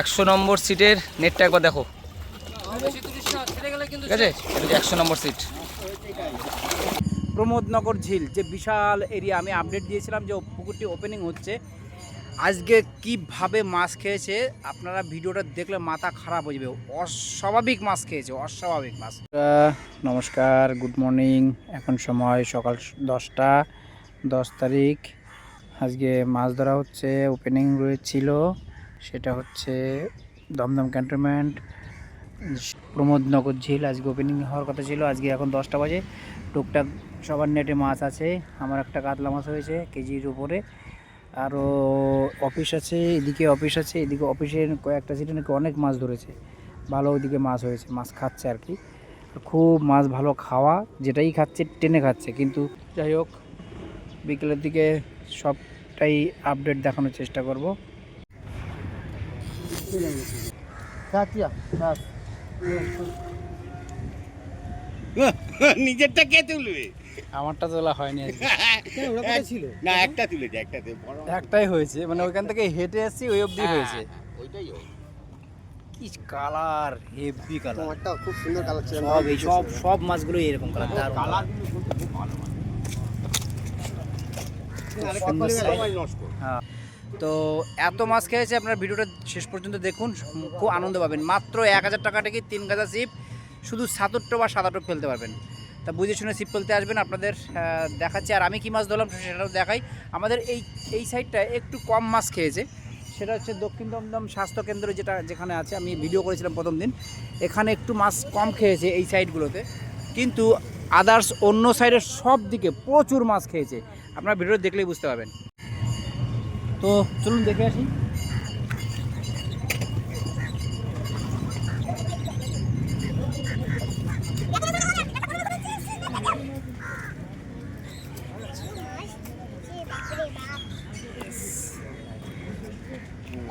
একশো নম্বর সিটের নেটটা একবার দেখো। ঠিক আছে? একশো নম্বর সিট। প্রমোদনগর ঝিল যে বিশাল এরিয়া আমি আপডেট দিয়েছিলাম যে পুকুরটি ওপেনিং হচ্ছে। আজকে কীভাবে মাছ খেয়েছে আপনারা ভিডিওটা দেখলে মাথা খারাপ হয়ে যাবে। অস্বাভাবিক মাছ খেয়েছে অস্বাভাবিক মাছ। নমস্কার গুড মর্নিং এখন সময় সকাল দশটা দশ তারিখ। আজকে মাছ ধরা হচ্ছে ওপেনিং রয়েছিল। সেটা হচ্ছে দমদম ক্যান্টনমেন্ট প্রমোদনগর ঝিল, আজকে ওপেনিং হওয়ার কথা ছিল, আজকে এখন দশটা বাজে। টুকটাক সবার নেটে মাছ আছে, আমার একটা কাতলা মাছ হয়েছে কেজির উপরে। আরও অফিস আছে, এদিকে অফিস আছে, এদিকে অফিসের কয়েকটা সিটে নাকি অনেক মাছ ধরেছে। ভালো ওইদিকে মাছ হয়েছে, মাছ খাচ্ছে আর কি। খুব মাছ ভালো খাওয়া, যেটাই খাচ্ছে টেনে খাচ্ছে, কিন্তু যাই হোক, বিকেলের দিকে সবটাই আপডেট দেখানোর চেষ্টা করব। নিজেরটা কে তুলবে? আমারটা তোলা হয়নি আজকে। না একটা তুলেছে একটা একটাই হয়েছে মানে ওইখান থেকে হেঁটে আসছি ওই অবধি হয়েছে। ওইটাই কি কালার হেভি কালার খুব সুন্দর কালার ছিল সব এই সব সব মাছগুলো এরকম কালার দারুণ কালার খুব ভালো। সুন্দর size। সময় নষ্ট। হ্যাঁ। তো এত মাছ খেয়েছে, আপনার ভিডিওটা শেষ পর্যন্ত দেখুন, খুব আনন্দ পাবেন। মাত্র এক হাজার টাকা থেকে তিন গাছা সিপ শুধু সাতাত্তর বা সাতাত্তর ফেলতে পারবেন। তা বুঝে শুনে সিপ ফেলতে আসবেন, আপনাদের দেখাচ্ছি। আর আমি কি মাছ ধরলাম সেটাও দেখাই। আমাদের এই এই সাইডটা একটু কম মাছ খেয়েছে। সেটা হচ্ছে দক্ষিণ দমদম স্বাস্থ্যকেন্দ্র যেটা, যেখানে আছে। আমি ভিডিও করেছিলাম প্রথম দিন। এখানে একটু মাছ কম খেয়েছে এই সাইডগুলোতে। কিন্তু আদার্স অন্য সাইডের সব দিকে প্রচুর মাছ খেয়েছে। আপনার ভিডিও দেখলেই বুঝতে পারবেন। তো চলুন দেখে আসি।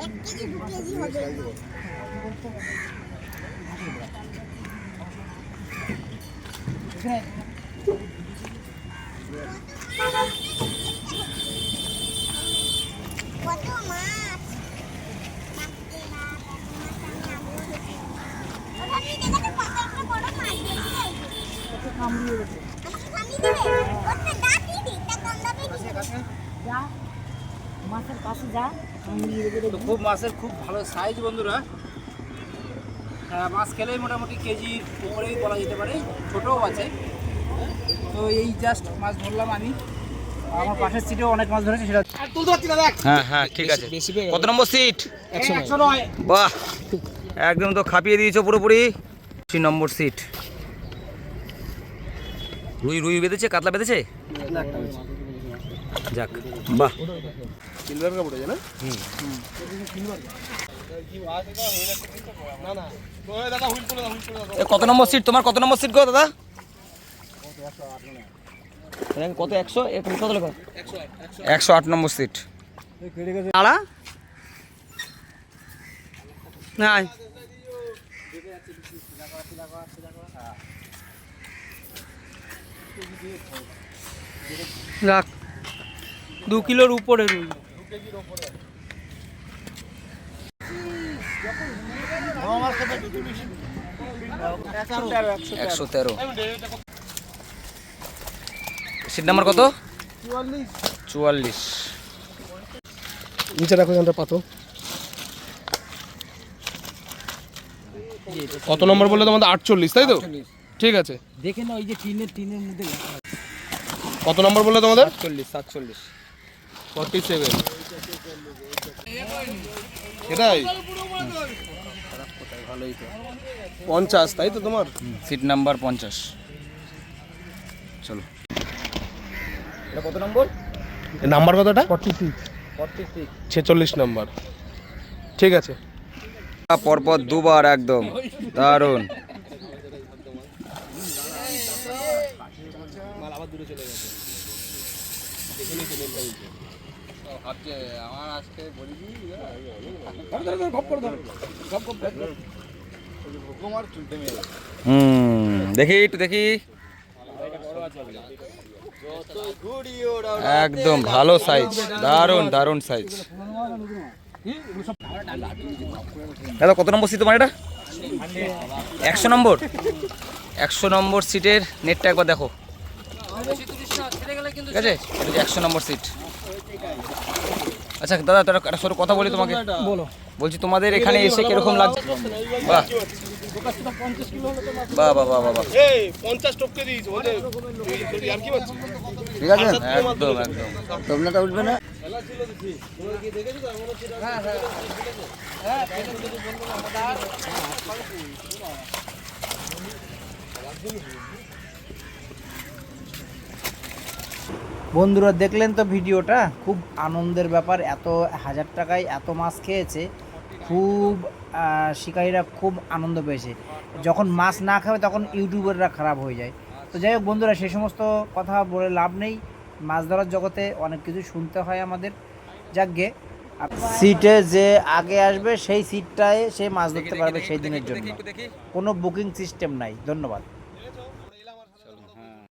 এক কেজি দু কেজি হবে কত মাছ বাপরে বাপ, এত মাছ আমি নামবো হচ্ছে। ওটা নিয়ে দেখো কত একটা বড় মাছ দেখলে? মাছের পাশে যা তো খুব মাছের খুব ভালো সাইজ বন্ধুরা। হ্যাঁ, মাছ খেলেই মোটামুটি কেজির উপরেই বলা যেতে পারে ছোটও আছে। তো এই জাস্ট মাছ ধরলাম আমি। আমার পাশের সিটেও অনেক মাছ ধরেছে সেটা হ্যাঁ হ্যাঁ ঠিক আছে। কত নম্বর সিট একশো নয়। বাহ একদম তো খাপিয়ে দিয়েছ পুরোপুরি। নম্বর সিট রুই রুই বেঁধেছে কাতলা বেঁধেছে? যাক বাহ। সিলভার কাপড় আছে না? এ কত নম্বর সিট তোমার কত নম্বর সিট গো দাদা? কত একশো? কত লেখা? একশো আট নম্বর সিট আড়া নাই। রাখ। দু কিলোর উপরে রুই। একশো তেরো। সিট নাম্বার কত? চুয়াল্লিশ। নিচে রাখো জানটা পাতো। কত নম্বর বললে তোমাদের আটচল্লিশ তাই তো? ঠিক আছে। দেখে না ওই যে টিনের টিনের মধ্যে কত নম্বর বললে তোমাদের? সাতচল্লিশ সাতচল্লিশ। Forty seven. এটাই? ভালোই তো পঞ্চাশ তাই তো তোমার? সিট নাম্বার পঞ্চাশ। চলো। এটা কত নম্বর? নাম্বার কতটা ফর্টি সিক্স। ছেচল্লিশ নাম্বার। ঠিক আছে। পরপর দুবার একদম। দারুণ। হুম দেখি একটু দেখি। একদম ভালো সাইজ দারুণ দারুণ সাইজ দাদা কত নম্বর সিট তোমার এটা? একশো নম্বর? একশো নম্বর সিটের নেটটা একবার দেখো। ঠিক আছে এটা একশো নম্বর সিট আচ্ছা দাদা তারা একটা সরু কথা বলি তোমাকে। বলো। বলছি তোমাদের এখানে এসে কীরকম লাগছে? বাহ। বাহ বাহ বাহ বাহ বাহ। এই পঞ্চাশ টপকে দিয়েছে ওদের আর কি হচ্ছে ঠিক আছে? একদম একদম। তোমরা তো উঠবে না? বন্ধুরা দেখলেন তো ভিডিওটা? খুব আনন্দের ব্যাপার। এত হাজার টাকায় এত মাছ খেয়েছে। খুব শিকারীরা খুব আনন্দ পেয়েছে। যখন মাছ না খাবে তখন ইউটিউবাররা খারাপ হয়ে যায়। তো যাই হোক বন্ধুরা সে সমস্ত কথা বলে লাভ নেই। মাছ ধরার জগতে অনেক কিছু শুনতে হয় আমাদের। যাকগে। সিটে যে আগে আসবে সেই সিটটায় সে মাছ ধরতে পারবে সেই দিনের জন্য। কোনো বুকিং সিস্টেম নাই। ধন্যবাদ।